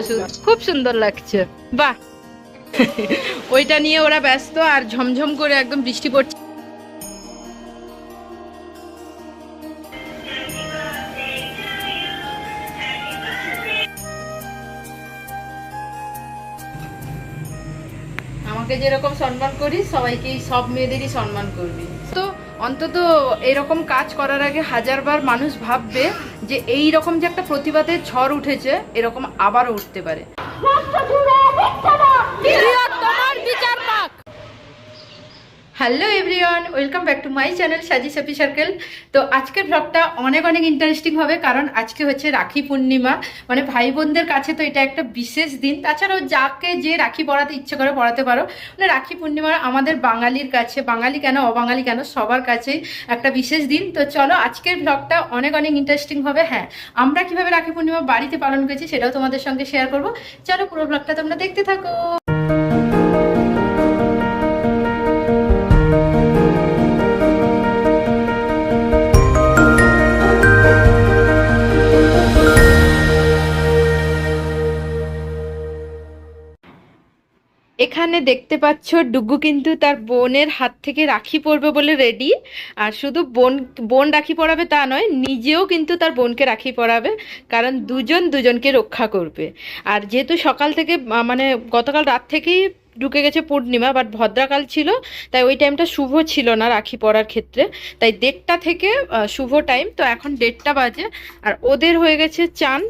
ওষুধ খুব সুন্দর লাগছে। বাহ। ওইটা নিয়ে ওরা ব্যস্ত আর ঝমঝম করে একদম বৃষ্টি পড়ছে। আমাকে যেরকম সম্মান করি সবাইকে সব মেয়েদেরই সম্মান করবি। তো অন্তত এরকম কাজ করার আগে হাজারবার মানুষ ভাববে যে এই রকম যে একটা প্রতিবাদের ঝড় উঠেছে এরকম আবারও উঠতে পারে। Hello everyone welcome back to my channel Saji Sapi circle তো আজকের ব্লগটা অনেক অনেক ইন্টারেস্টিং হবে, কারণ আজকে হচ্ছে রাখি পূর্ণিমা। মানে ভাই বোনদের কাছে তো এটা একটা বিশেষ দিন। তাছাড়াও যাকে যে রাখি পড়াতে ইচ্ছে করে পড়াতে পারো। মানে রাখি পূর্ণিমা আমাদের বাঙালির কাছে, বাঙালি কেন, অবাঙালি কেন, সবার কাছেই একটা বিশেষ দিন। তো চলো আজকের ব্লগটা অনেক অনেক ইন্টারেস্টিং হবে হ্যাঁ। আমরা কীভাবে রাখি পূর্ণিমা বাড়িতে পালন করেছি সেটাও তোমাদের সঙ্গে শেয়ার করব। চলো পুরো ব্লগটা তোমরা দেখতে থাকো। এখানে দেখতে পাচ্ছ ডুগু কিন্তু তার বোনের হাত থেকে রাখি পরবে বলে রেডি আর শুধু বোন বোন রাখি পরাবে তা নয়, নিজেও কিন্তু তার বোনকে রাখি পরাবে, কারণ দুজন দুজনকে রক্ষা করবে। আর যেহেতু সকাল থেকে মানে গতকাল রাত থেকেই ঢুকে গেছে পূর্ণিমা বাট ভদ্রাকাল ছিল তাই ওই টাইমটা শুভ ছিল না রাখি পরার ক্ষেত্রে। তাই দেড়টা থেকে শুভ টাইম তো এখন দেড়টা বাজে আর ওদের হয়ে গেছে চান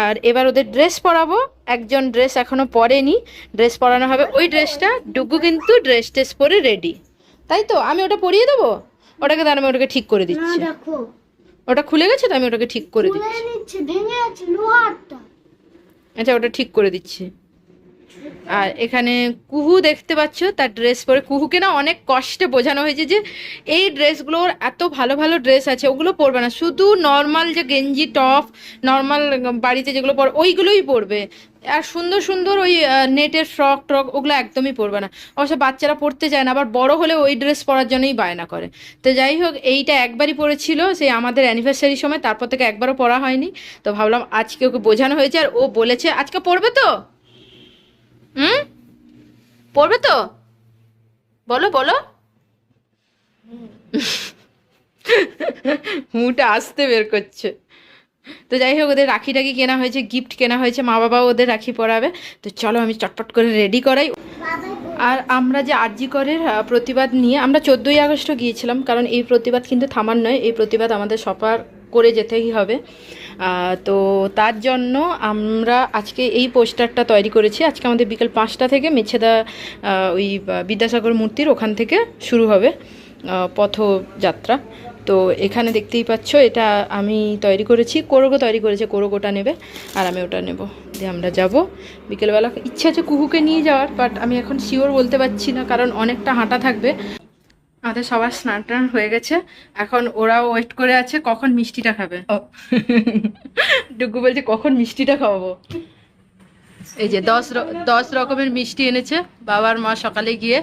আর এবার ওদের ড্রেস পরাবো। একজন ড্রেস এখনও পরেনি ড্রেস পরানো হবে। ওই ড্রেসটা ডুগু কিন্তু ড্রেস টেস পরে রেডি তাই তো? আমি ওটা পরিয়ে দেবো? ওটাকে তার আমি ওটাকে ঠিক করে দিচ্ছি। ওটা খুলে গেছে তো আমি ওটাকে ঠিক করে দিচ্ছি। আচ্ছা ওটা ঠিক করে দিচ্ছি। আর এখানে কুহু দেখতে পাচ্ছ, তার ড্রেস পরে। কুহুকে না অনেক কষ্টে বোঝানো হয়েছে যে এই ড্রেসগুলোর এত ভালো ভালো ড্রেস আছে, ওগুলো পরবে না। শুধু নর্মাল যে গেঞ্জি টপ নর্মাল বাড়িতে যেগুলো পর, ওইগুলোই পরবে। আর সুন্দর সুন্দর ওই নেটের ফ্রক ট্রক ওগুলো একদমই পরবে না। অবশ্য বাচ্চারা পরতে চায় না, আবার বড় হলে ওই ড্রেস পরার জন্যই বায়না করে। তো যাই হোক, এইটা একবারই পরেছিল, সেই আমাদের অ্যানিভার্সারির সময়, তারপর থেকে একবারও পরা হয়নি। তো ভাবলাম আজকে ওকে বোঝানো হয়েছে, আর ও বলেছে, আজকে পড়বে তো? হুম? পড়বে তো? বলো বলো। হুটা আসতে বের করছে। তো যাই হোক, ওদের রাখি টাকি কেনা হয়েছে গিফট কেনা হয়েছে, মা বাবাও ওদের রাখি পরাবে। তো চলো, আমি চটপট করে রেডি করাই। আর আমরা যে আরজি করের প্রতিবাদ নিয়ে, আমরা চোদ্দোই আগস্টও গিয়েছিলাম, কারণ এই প্রতিবাদ কিন্তু থামার নয়, এই প্রতিবাদ আমাদের সবার করে যেতেই হবে। তো তার জন্য আমরা আজকে এই পোস্টারটা তৈরি করেছি। আজকে আমাদের বিকেল পাঁচটা থেকে মেছেদা ওই বিদ্যাসাগর মূর্তির ওখান থেকে শুরু হবে পথযাত্রা। তো এখানে দেখতেই পাচ্ছ, এটা আমি তৈরি করেছি, কোরগো তৈরি করেছে, কোরগোটা নেবে, আর আমি ওটা নেব। দিয়ে আমরা যাব। বিকেলবেলা ইচ্ছে আছে কুহুকে নিয়ে যাওয়ার বাট আমি এখন শিওর বলতে পারছি না, কারণ অনেকটা হাঁটা থাকবে। আমাদের সবার স্নান টান হয়ে গেছে। এখন ওরাও ওয়েট করে আছে কখন মিষ্টিটা খাবে। ডুগু বলছে কখন মিষ্টিটা খাওয়াবো? এই যে দশ দশ রকমের মিষ্টি এনেছে বাবার মা সকালে গিয়ে।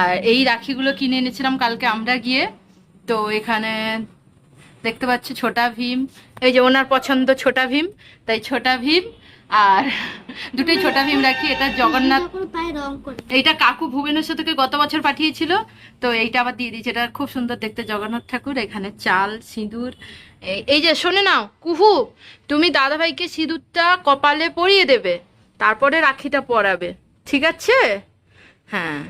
আর এই রাখিগুলো কিনে এনেছিলাম কালকে আমরা গিয়ে। তো এখানে দেখতে পাচ্ছি ছোটা ভীম। এই যে ওনার পছন্দ ছোটা ভীম তাই ছোটা ভীম আর দুটোই ছোটা ভীম রাখি এটা জগন্নাথ। এইটা কাকু ভুবনেশ্বর থেকে গত বছর পাঠিয়েছিল তো এইটা আবার দিয়ে দিয়েছে। এটা খুব সুন্দর দেখতে জগন্নাথ ঠাকুর এখানে চাল সিঁদুর। এই- যে শোনে নাও কুহু তুমি দাদাভাইকে সিঁদুরটা কপালে পরিয়ে দেবে তারপরে রাখিটা পরাবে। ঠিক আছে? হ্যাঁ।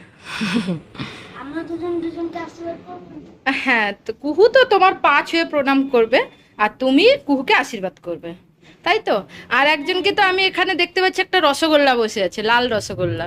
হ্যাঁ তো কুহু তো তোমার পা ছুঁয়ে প্রণাম করবে আর তুমি কুহুকে আশীর্বাদ করবে। তাই তো? আর একজনকে তো আমি এখানে দেখতে পাচ্ছি একটা রসগোল্লা বসে আছে, লাল রসগোল্লা।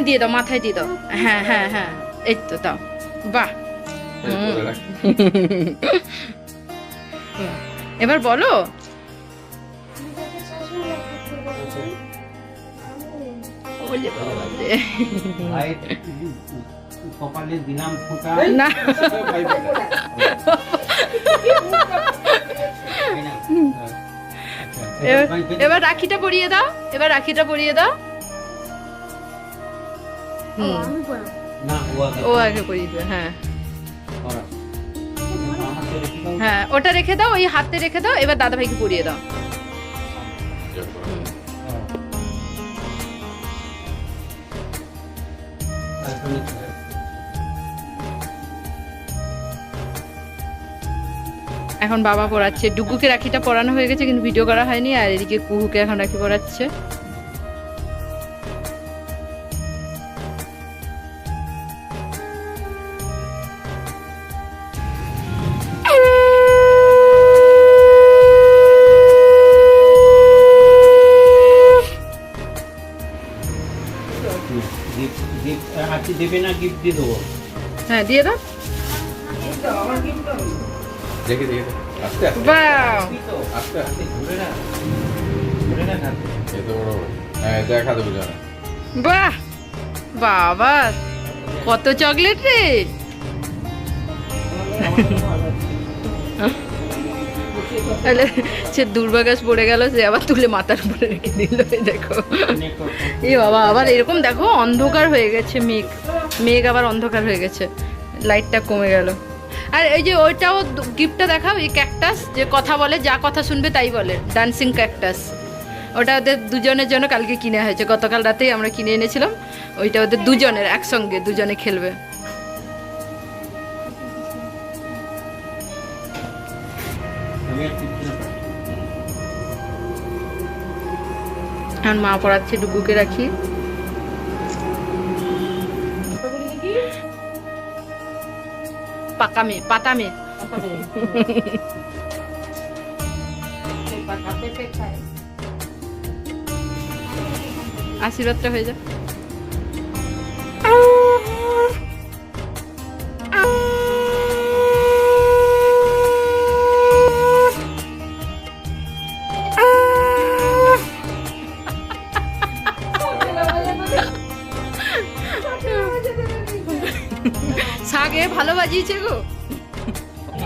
মানে দিয়ে দাও মাথায় দিয়ে দাও। হ্যাঁ হ্যাঁ হ্যাঁ এই তো দাও। বাহ। এবার বলো। কপালে দিলাম ফোঁটা। না। এবার রাখিটা পরিয়ে দাও এবার রাখিটা পরিয়ে দাও। হুম। না ও আগে ও আগে হ্যাঁ। হ্যাঁ ওটা রেখে দাও ওই হাতে রেখে দাও এবার দাদা ভাইকে পরিয়ে দাও। এখন বাবা পড়াচ্ছে। ডুগুকে রাখিটা পরানো হয়ে গেছে কিন্তু ভিডিও করা হয়নি আর এদিকে কুহুকে এখন রাখি পড়াচ্ছে। দেবে না গিফট দিয়ে দেবো? হ্যাঁ দিয়ে দাও। দেখে দেখে। আস্তে আস্তে। না। না এত বড়। হ্যাঁ দেখা দেবো জানা। বাহ! বাবা কত চকলেট রে। তাহলে সে দুর্বাগাস পড়ে গেল সে আবার তুলে মাথার উপরে রেখে দিল দেখো। এ বাবা আবার এরকম দেখো অন্ধকার হয়ে গেছে মেঘ। মেঘ আবার অন্ধকার হয়ে গেছে। লাইটটা কমে গেল। আর এই যে ওইটাও গিফটটা দেখাও, এই ক্যাকটাস যে কথা বলে, যা কথা শুনবে তাই বলে ডান্সিং ক্যাকটাস ওটা ওদের দুজনের জন্য কালকে কিনে হয়েছে। গতকাল রাতেই আমরা কিনে এনেছিলাম। ওইটা ওদের দুজনের, একসঙ্গে দুজনে খেলবে। এখন মা পড়াচ্ছে ডুবুকে রাখি। পাকা মেয়ে পাতা মেয়ে আশীর্বাদটা হয়ে যা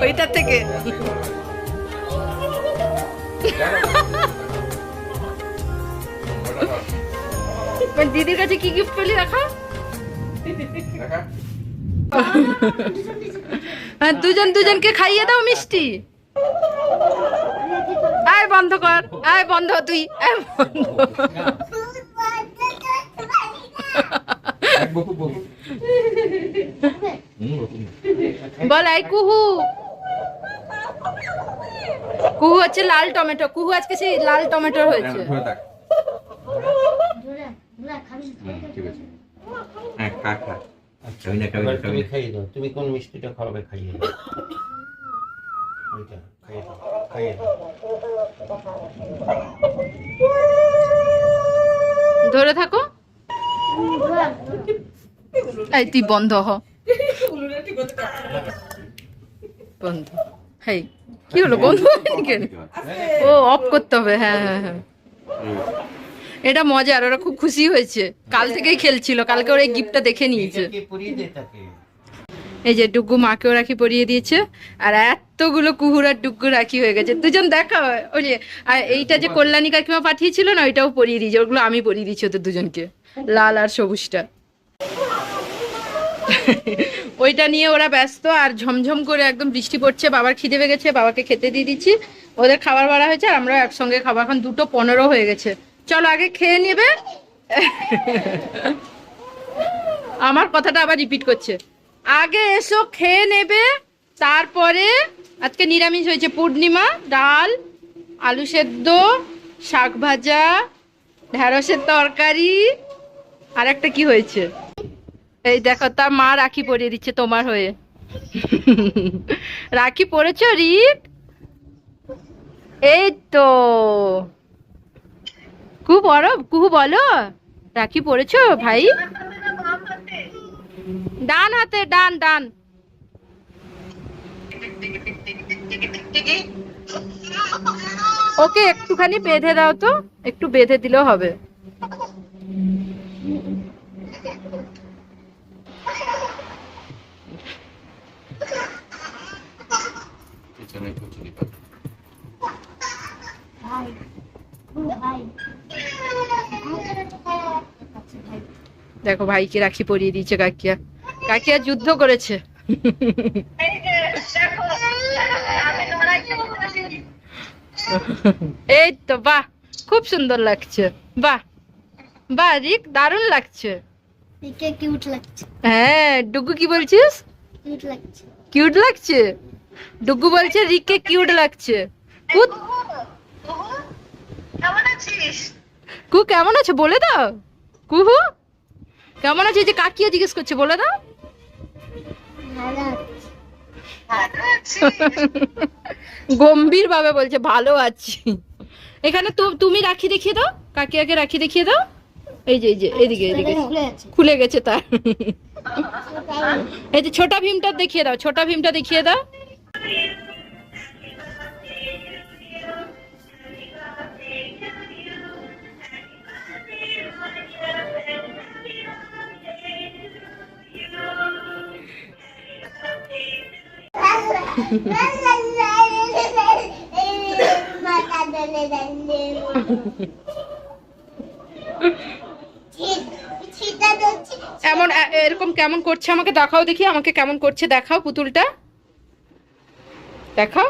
ওইটার থেকে। মানে দিদির কাছে কি গিফট পেলি রাখা হ্যাঁ দুজন দুজনকে খাইয়ে দাও মিষ্টি। আয় বন্ধ কর আয় বন্ধ তুই আয় বন্ধ। বল আই কুহু। কুহু হচ্ছে লাল টমেটো। কুহু আজকে সেই লাল টমেটো হয়েছে। তুমি কোন মিষ্টিটা খাওয়াবে খাইয়ে ধরে থাকো। এই তুই বন্ধ হ। বন্ধ। হেই কি হলো বন্ধ হয়নি ও অফ করতে হবে হ্যাঁ হ্যাঁ হ্যাঁ। এটা মজার ওরা খুব খুশি হয়েছে। কাল থেকেই খেলছিল কালকে ওরা এই গিফটটা দেখে নিয়েছে। এই যে ডুগু মাকেও রাখি পরিয়ে দিয়েছে আর এতগুলো কুহুরার ডুগু রাখি হয়ে গেছে। দুজন দেখা হয় ওই যে আর এইটা যে কল্যাণী কাকিমা পাঠিয়েছিল না ওইটাও পরিয়ে দিয়েছে ওগুলো আমি পরিয়ে দিচ্ছি ওদের দুজনকে লাল আর সবুজটা। ওইটা নিয়ে ওরা ব্যস্ত আর ঝমঝম করে একদম বৃষ্টি পড়ছে, বাবার খিদে পেয়ে গেছে বাবাকে খেতে দিয়ে দিচ্ছি। ওদের খাবার বাড়া হয়েছে আর আমরা একসঙ্গে খাবার এখন দুটো পনেরো হয়ে গেছে। চলো আগে খেয়ে নেবে। আমার কথাটা আবার রিপিট করছে। আগে এসো, খেয়ে নেবে। তারপরে আজকে নিরামিষ হয়েছে পূর্ণিমা, ডাল, আলু সেদ্ধ, শাক ভাজা, ঢেঁড়সের তরকারি। আর একটা কি হয়েছে? এই দেখো, তার মা রাখি পরিয়ে দিচ্ছে তোমার হয়ে। রাখি পরেছো রিক এই তো। কু বড়, কুহু বলো। রাখি পরেছো, ভাই? ডান হাতে, ডান ডান। ওকে একটুখানি বেঁধে দাও তো, একটু বেঁধে দিলেও হবে। দেখো ভাইকে রাখি পরিয়ে দিয়েছে কাকিয়া। কাকিয়া যুদ্ধ করেছে। এই তো বাহ খুব সুন্দর লাগছে। বাহ বাহ রিক দারুণ লাগছে। কিউট লাগছে। হ্যাঁ ডুগু কি বলছিস? কিউট লাগছে। কিউট লাগছে? ডুগু বলছে রিককে কিউট লাগছে। কু কু কেমন আছে বলে দাও। কুহু? কেমন আছে? যে কাকিয়া জিজ্ঞেস করছে, বলে দাও। গম্ভীর ভাবে বলছে, ভালো আছি। এখানে তো তুমি রাখি দেখিয়ে দাও, কাকিয়াকে রাখি দেখিয়ে দাও। এই যে এই যে, এদিকে এদিকে। খুলে গেছে তার। এই যে, ছোটা ভীমটা দেখিয়ে দাও, ছোটা ভীমটা দেখিয়ে দাও। এমন এরকম কেমন করছে আমাকে দেখাও দেখি, আমাকে কেমন করছে দেখাও পুতুলটা। দেখাও।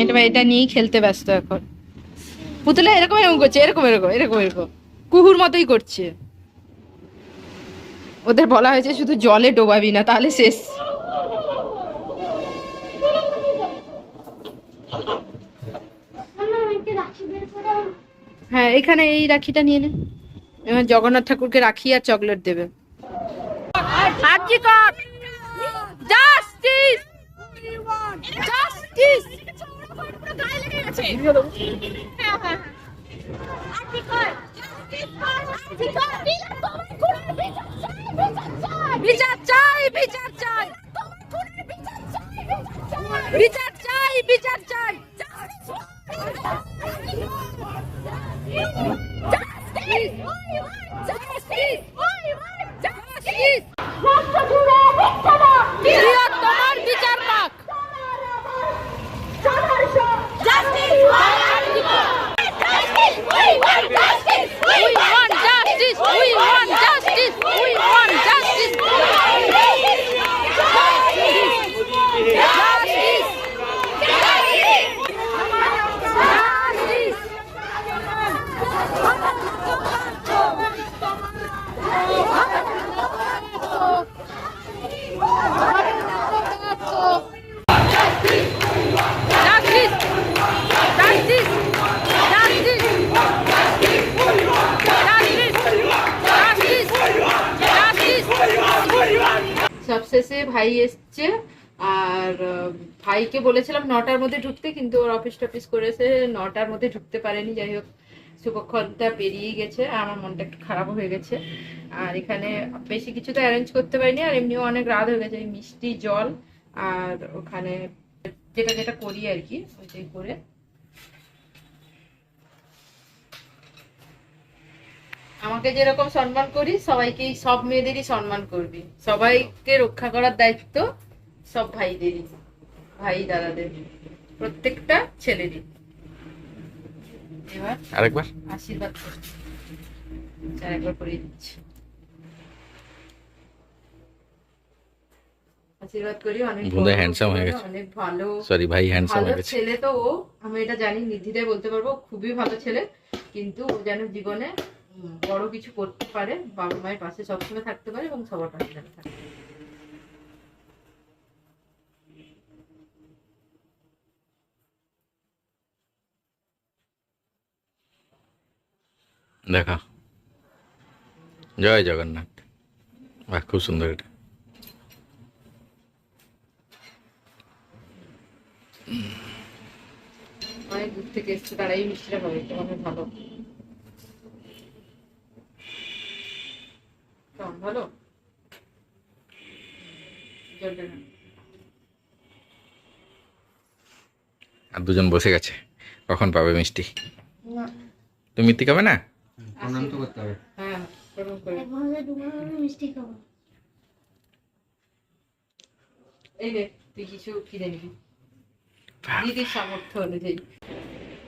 এটা এটা নিয়েই খেলতে ব্যস্ত এখন। পুতুলা এরকম এরকম করছে, এরকম এরকম এরকম এরকম। কুহুর মতোই করছে। ওদের বলা হয়েছে শুধু জলে ডোবাবি না, তাহলে শেষ। হ্যাঁ এখানে এই রাখিটা নিয়ে নে। জগন্নাথ ঠাকুরকে রাখি আর চকলেট দেবে। জাস্টিস! জাস্টিস! বিচার চাই বিচার চাই। বিচার চাই বিচার চাই। তোমার বিচার পাক We want justice! We want justice! We want justice! Justice! Justice! Justice! Justice! Justice! Justice! সবশেষে ভাই এসছে, আর ভাইকে বলেছিলাম নটার মধ্যে ঢুকতে, কিন্তু ওর অফিস টফিস করেছে, নটার মধ্যে ঢুকতে পারেনি, যাই হোক, শুভক্ষণটা পেরিয়ে গেছে, আর আমার মনটা একটু খারাপ হয়ে গেছে। আর এখানে বেশি কিছু তো অ্যারেঞ্জ করতে পারিনি, আর এমনিও অনেক রাত হয়ে গেছে মিষ্টি জল, আর ওখানে যেটা যেটা করি আর কি, ওইটাই করে। আমাকে যেরকম সম্মান করি সবাইকেই সব মেয়েদেরই সম্মান করবি। সবাইকে রক্ষা করার দায়িত্ব সব ভাইদেরই ভাই দাদাদের। প্রত্যেকটা ছেলেরই। এবার আরেকবার। আশীর্বাদ করছি। করে দিচ্ছি। আশীর্বাদ করি অনেক বোধহয় হয়ে গেছে। অনেক ভালো সরি ভাই হ্যান্ডসাম হয়ে গেছে। ছেলে তো ও। আমি এটা জানি নির্দ্বিধায় বলতে পারব খুবই ভালো ছেলে। কিন্তু ও যেন জীবনে বড় কিছু করতে পারে বাবা মায়ের পাশে সবসময় থাকতে পারে এবং সবার পাশে যেন থাকে। দেখা। জয় জগন্নাথ। বাহ খুব সুন্দর এটা। অনেক দূর থেকে এসছে তারা এই মিষ্টিটা পাবে অনেক ভালো কেমন ভালো? আর দুজন বসে গেছে। কখন পাবে মিষ্টি? তুমি মিথ্যে খাবে না? প্রণাম তো করতে হবে। হ্যাঁ ওরকম করে। এক মাসে দু মাসে আমি মিষ্টি খাব। এই রে তুই কিছু কিনে নিবি। দিদির সামর্থ্য অনুযায়ী।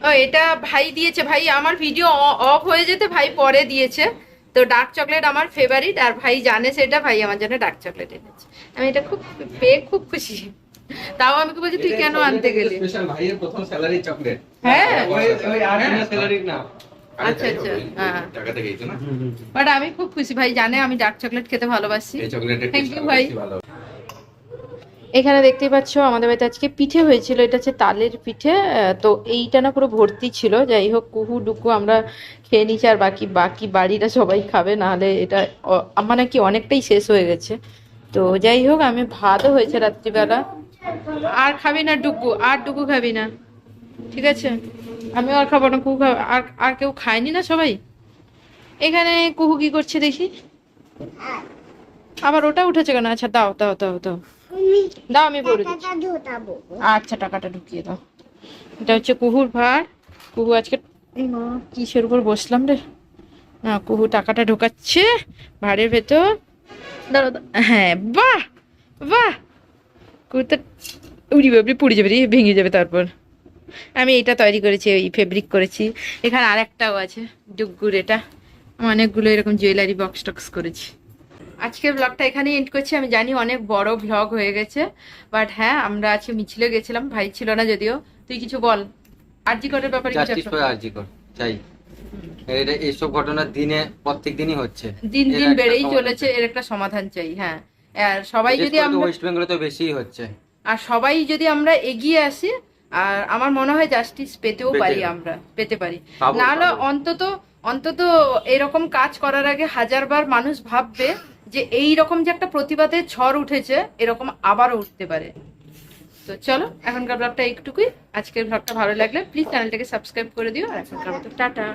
ও এটা ভাই দিয়েছে। ভাই আমার ভিডিও অফ হয়ে যেতে ভাই পরে দিয়েছে। তো ডার্ক চকলেট আমার ফেভারিট আর ভাই জানে সেটা ভাই আমার জন্য ডার্ক চকলেট এনেছে। আমি এটা খুব পেয়ে খুব খুশি। তাও আমাকে বলছি তুই কেন আনতে গেলি? স্পেশাল ভাইয়ের প্রথম স্যালারি চকলেট হ্যাঁ। স্যালারি না আচ্ছা, আচ্ছা, হ্যাঁ। টাকা থেকে এই তো না? বাট আমি খুব খুশি ভাই জানে আমি ডার্ক চকলেট খেতে ভালোবাসি। থ্যাংক ইউ ভাই। এখানে দেখতেই পাচ্ছ, আমাদের বাড়িতে আজকে পিঠে হয়েছিল, এটা হচ্ছে তালের পিঠে তো এইটা না পুরো ভর্তি ছিল, যাই হোক, কুহু ডুকু আমরা খেয়ে নিচ্ছি আর বাকি বাকি বাড়িটা সবাই খাবে, নাহলে এটা, অ- মানে কি অনেকটাই শেষ হয়ে গেছে। তো যাই হোক, আমি ভাতও হয়েছে রাত্রিবেলা। আর খাবি না ডুকু, আর ডুকু খাবি না, ঠিক আছে? আমিও আর খাব না, কুহু খাবে, আর আর কেউ খায়নি না সবাই? এখানে কুহু কি করছে দেখি? আবার ওটা উঠেছে কেন? আচ্ছা দাও দাও দাও দাও। দাও আমি ঢোটাবো আচ্ছা টাকাটা ঢুকিয়ে দাও। এটা হচ্ছে কুহুর ভার কুহু আজকে কিসের উপর বসলাম রে? না কুহু টাকাটা ঢোকাচ্ছে ভাড়ের ভেতর। দাঁড়াও। হ্যাঁ বাহ বাহ। কুহু তো উড়ি বাবরি পুড়ে যাবে রে ভেঙে যাবে তারপর। আমি এটা তৈরি করেছি ওই ফেব্রিক করেছি। এখানে আর একটাও আছে ডুগুর এটা। অনেকগুলো এরকম জুয়েলারি বক্স টক্স করেছি। আজকের ব্লগটা এখানেই এন্ড করছি। আমি জানি অনেক বড় ব্লগ হয়ে গেছে বাট হ্যাঁ আমরা আজকে মিছিলে গেছিলাম ভাই ছিল না যদিও। তুই কিছু বল। আরজি করের ব্যাপারে কিছু আরজি কর চাই এটা এইসব ঘটনা দিনে প্রত্যেক দিনই হচ্ছে। দিন দিন বেড়েই চলেছে এর একটা সমাধান চাই হ্যাঁ। আর সবাই যদি আমরা ওয়েস্ট বেঙ্গলে তো বেশিই হচ্ছে। আর সবাই যদি আমরা এগিয়ে আসি আর আমার মনে হয় জাস্টিস পেতেও পারি আমরা পেতে পারি। পাবো, না হলে অন্তত অন্তত এরকম কাজ করার আগে হাজারবার মানুষ ভাববে যে এই রকম যে একটা প্রতিবাদে ঝড় উঠেছে, এরকম আবারও উঠতে পারে। তো চলো, এখনকার ব্লগটা একটুকুই আজকের ব্লগটা ভালো লাগলে প্লিজ চ্যানেলটাকে সাবস্ক্রাইব করে দিও। আর এখনকার মতো টাটা।